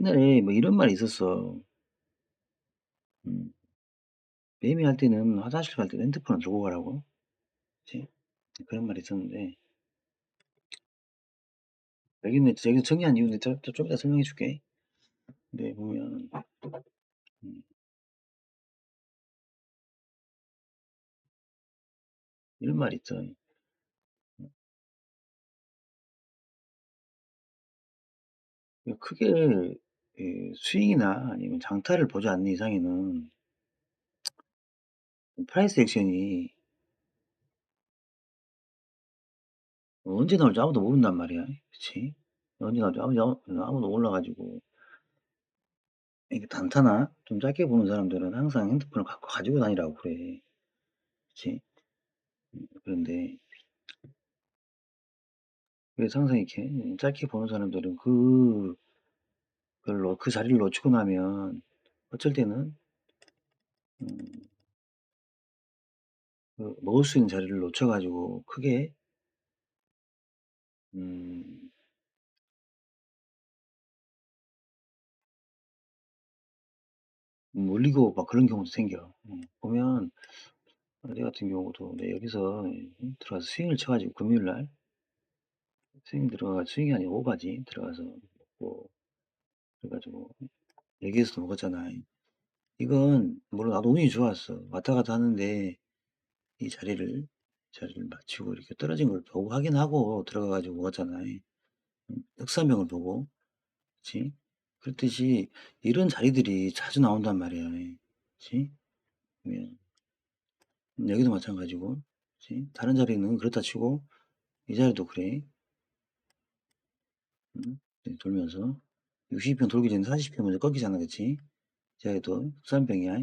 옛날에 뭐 이런 말이 있었어. 음. 매매할 때는 화장실 갈 때는 핸드폰을 들고 가라고. 그치? 그런 말이 있었는데 여기는 여기 정리한 이유는 저좀 이따 설명해 줄게. 근데 보면 음. 이런 말이 있죠. 음. 그 크게 이 수익이나 아니면 장타를 보지 않는 이상에는 프라이스 액션이 언제 나올지 아무도 모른단 말이야. 그치? 언제 나올지 아무 아무 아무도 몰라 가지고 이게 단타나 좀 짧게 보는 사람들은 항상 핸드폰을 갖고 가지고 다니라고 그래. 그치? 음 그런데 그래서 항상 이렇게 짧게 보는 사람들은 그 그 자리를 놓치고 나면 어쩔 때는 음그 먹을 수 있는 자리를 놓쳐 가지고 크게 음 몰리고 막 그런 경우도 생겨. 음 보면 어제 같은 경우도 네 여기서 음 들어가서 스윙을 쳐 가지고 금요일 날 스윙 들어가 스윙이 아니고 오바지 들어가서 먹고 그래 가지고 여기에서도 먹었잖아. 이건 물론 나도 운이 좋았어. 왔다 갔다 하는데 이 자리를 자리를 맞추고 이렇게 떨어진 걸 보고 확인하고 들어가 가지고 먹었잖아. 음 흑사병을 보고. 그치? 그렇듯이 이런 자리들이 자주 나온단 말이야. 음 여기도 마찬가지고 그치? 다른 자리는 그렇다 치고 이 자리도 그래. 음네 돌면서 60평 돌기 전에 40평 먼저 꺾이잖아. 그치? 흑산병이야.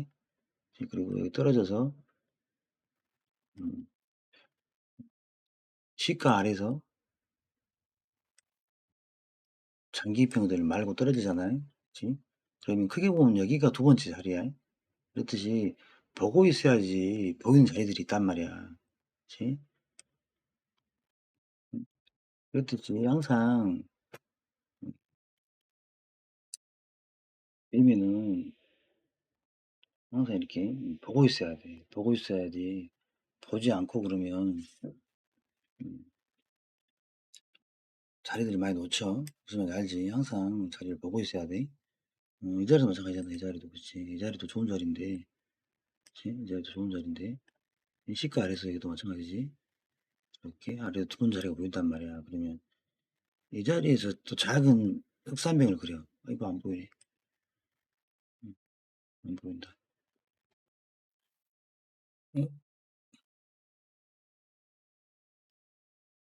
그치? 그리고 여기 떨어져서 음 시가 아래서 장기평들 말고 떨어지잖아요. 그치? 그러면 크게 보면 여기가 두 번째 자리야. 그렇듯이 보고 있어야지 보이는 자리들이 있단 말이야. 그치? 음 그렇듯이 항상 매매는 항상 이렇게 음 보고 있어야 돼. 보고 있어야지 보지 않고 그러면 음 자리들을 많이 놓쳐. 무슨 말인지 알지? 항상 자리를 보고 있어야 돼. 어이 자리도 마찬가지잖아. 이 자리도 그치. 이 자리도 좋은 자리인데 그치? 이 자리도 좋은 자리인데 이 시가 아래서 여기도 마찬가지지. 이렇게 아래에 두 번째 자리가 보인단 말이야. 그러면 이 자리에서 또 작은 흑산병을 그려. 아이고 안 보이네. 음안 보인다. 어?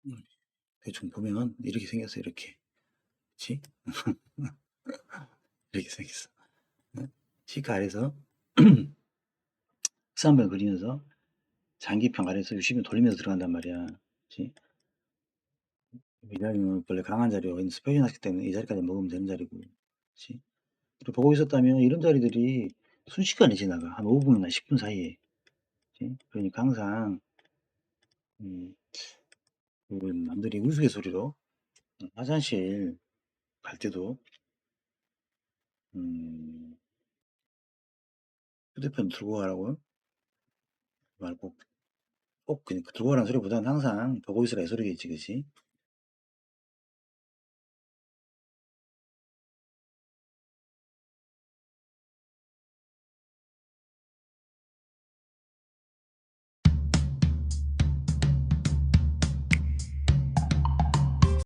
음 대충 보면 이렇게 생겼어 이렇게. 그치? 이렇게 생겼어. 어? 시가 아래서 흑산병 그리면서 장기평 아래서 유심히 돌리면서 들어간단 말이야. 그치? 이 자리는 원래 강한 자리가 어딘지 표현했기 때문에 이 자리까지 먹으면 되는 자리고. 그치? 그리고 보고 있었다면 이런 자리들이 순식간에 지나가. 한 5 분이나 10분 사이에. 그러니까 항상 음그 남들이 우스갯소리로 음 화장실 갈 때도 음 휴대폰 들고 가라고 말고 꼭 그니까 들고 가라는 소리보다는 항상 보고 있으라 이 소리겠지. 그치?